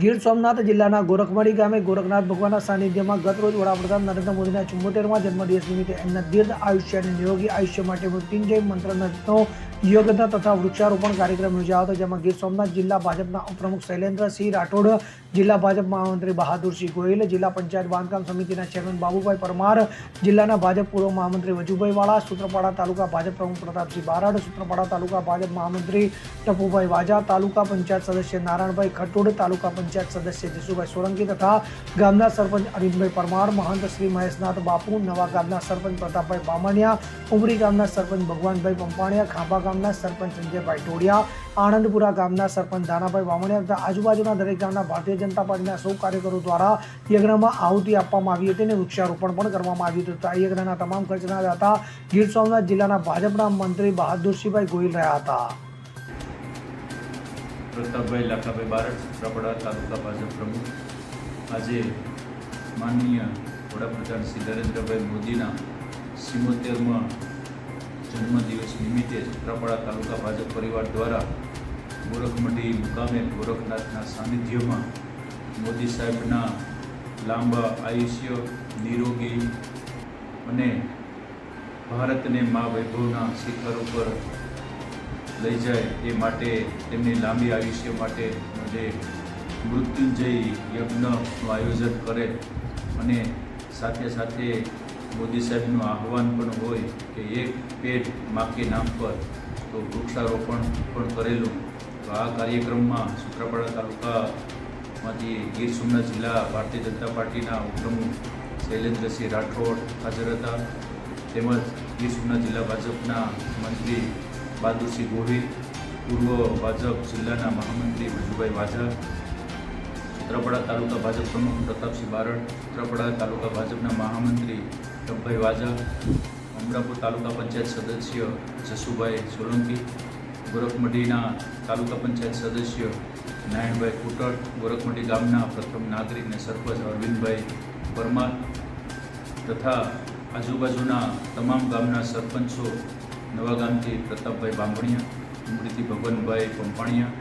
ગીર સોમનાથ જિલ્લાના ગોરખમડી ગામે ગોરખનાથ ભગવાનના સાનિધ્યમાં ગત રોજ વડાપ્રધાન નરેન્દ્ર મોદીના ચુમ્મોતેરમા જન્મદિવસ નિમિત્તે એમના દીર્ઘ આયુષ્ય અને નિરોગી આયુષ્ય માટે મૃત્યુંજય મંત્રનો યોગના તથા વૃક્ષારોપણ કાર્યક્રમ યોજાયો હતો, જેમાં ગીર સોમનાથ જિલ્લા ભાજપના ઉપપ્રમુખ શૈલેન્દ્રસિંહ રાઠોડ, જિલ્લા ભાજપ મહામંત્રી બહાદુરસિંહ ગોયલ જિલ્લા પંચાયત બાંધકામ સમિતિના ચેરમેન બાબુભાઈ પરમાર, જિલ્લાના ભાજપ પૂર્વ મહામંત્રી વજુભાઈ વાળા, સૂત્રપાડા તાલુકા ભાજપ પ્રમુખ પ્રતાપસિંહ બારડ, સૂત્રપાડા તાલુકા ભાજપ મહામંત્રી ટપુભાઈ વાજા, તાલુકા પંચાયત સદસ્ય નારાયણભાઈ ખટોડ, તાલુકા પંચાયત સદસ્ય જસુભાઈ સોલંકી તથા ગામના સરપંચ અરવિંદભાઈ પરમાર, મહંત શ્રી મહેશનાથ બાપુ, નવા ગામના સરપંચ પ્રતાપભાઈ બામણિયા, ઉમરી ગામના સરપંચ ભગવાનભાઈ પંપાણિયા, ખાંભા ગામના સરપંચ સંજયભાઈ ટોડિયા આણંદપુરા ગામના સરપંચ દાનાભાઈ બામણિયા તથા આજુબાજુના દરેક ગામના ભારતીય જનતા પાર્ટીના સૌ કાર્યકરો દ્વારા યજ્ઞમાં આહુતિ આપવામાં આવી હતી અને વૃક્ષારોપણ પણ કરવામાં આવ્યું હતું. આ યજ્ઞના તમામ ખર્ચના દાતા ગીર સોમનાથ જિલ્લાના ભાજપના મંત્રી બહાદુરસિંહભાઈ ગોહિલ રહ્યા હતા. પ્રતાપભાઈ લાખાભાઈ બારડ સૂત્રાપાડા તાલુકા ભાજપ પ્રમુખ. આજે માનનીય વડાપ્રધાન શ્રી નરેન્દ્રભાઈ મોદીના સિમોતેરમાં જન્મદિવસ નિમિત્તે સૂત્રાપાડા તાલુકા ભાજપ પરિવાર દ્વારા ગોરખમંડી મુકામે ગોરખનાથના સાનિધ્યમાં મોદી સાહેબના લાંબા આયુષ્ય, નિરોગી અને ભારતને મા વૈભવના શિખર ઉપર લઈ જાય એ માટે તેમની લાંબી આયુષ્ય માટે જે મૃત્યુંજય યજ્ઞનું આયોજન કરે અને સાથે સાથે મોદી સાહેબનું આહવાન પણ હોય કે એક પેટ માકે નામ પર તો વૃક્ષારોપણ પણ કરેલું. તો આ કાર્યક્રમમાં સુત્રાપાડા તાલુકામાંથી ગીર સોમનાથ જિલ્લા ભારતીય જનતા પાર્ટીના ઉપપ્રમુખ શૈલેન્દ્રસિંહ રાઠોડ હાજર હતા. તેમજ ગીર સોમનાથ જિલ્લા ભાજપના મંત્રી બહાદુરસિંહ ગોહિલ, પૂર્વ ભાજપ જિલ્લાના મહામંત્રી વિજુભાઈ વાઝા સૂત્રાપાડા તાલુકા ભાજપ પ્રમુખ પ્રતાપસિંહ બારડ સૂત્રાપાડા તાલુકા ભાજપના મહામંત્રી રભભાઈ વાઝા અમરાપુર તાલુકા પંચાયત સદસ્ય જસુભાઈ સોલંકી, ગોરખમઢીના તાલુકા પંચાયત સદસ્ય નારાયણભાઈ કુટળ, ગોરખમઢી ગામના પ્રથમ નાગરિક અને સરપંચ અરવિંદભાઈ પરમાર તથા આજુબાજુના તમામ ગામના સરપંચો નવા ગામથી પ્રતાપભાઈ બાંભણિયા ઉમરીથી ભગવાનભાઈ પંપાણિયા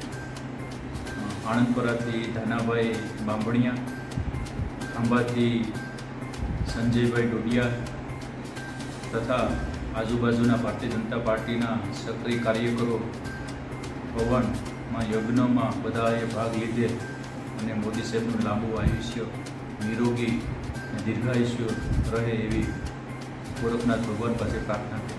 આણંદપરાથી ધાનાભાઈ બાંભણિયા ખાંભાથી સંજયભાઈ ડોડિયા તથા આજુબાજુના ભારતીય જનતા પાર્ટીના સક્રિય કાર્યકરો ભવનમાં, યજ્ઞમાં બધાએ ભાગ લીધે અને મોદી સાહેબનું લાંબુ આયુષ્ય, નિરોગી દીર્ઘાયુષ્ય રહે એવી ગોરખનાથ ભગવાન પાસે પ્રાર્થના કરી.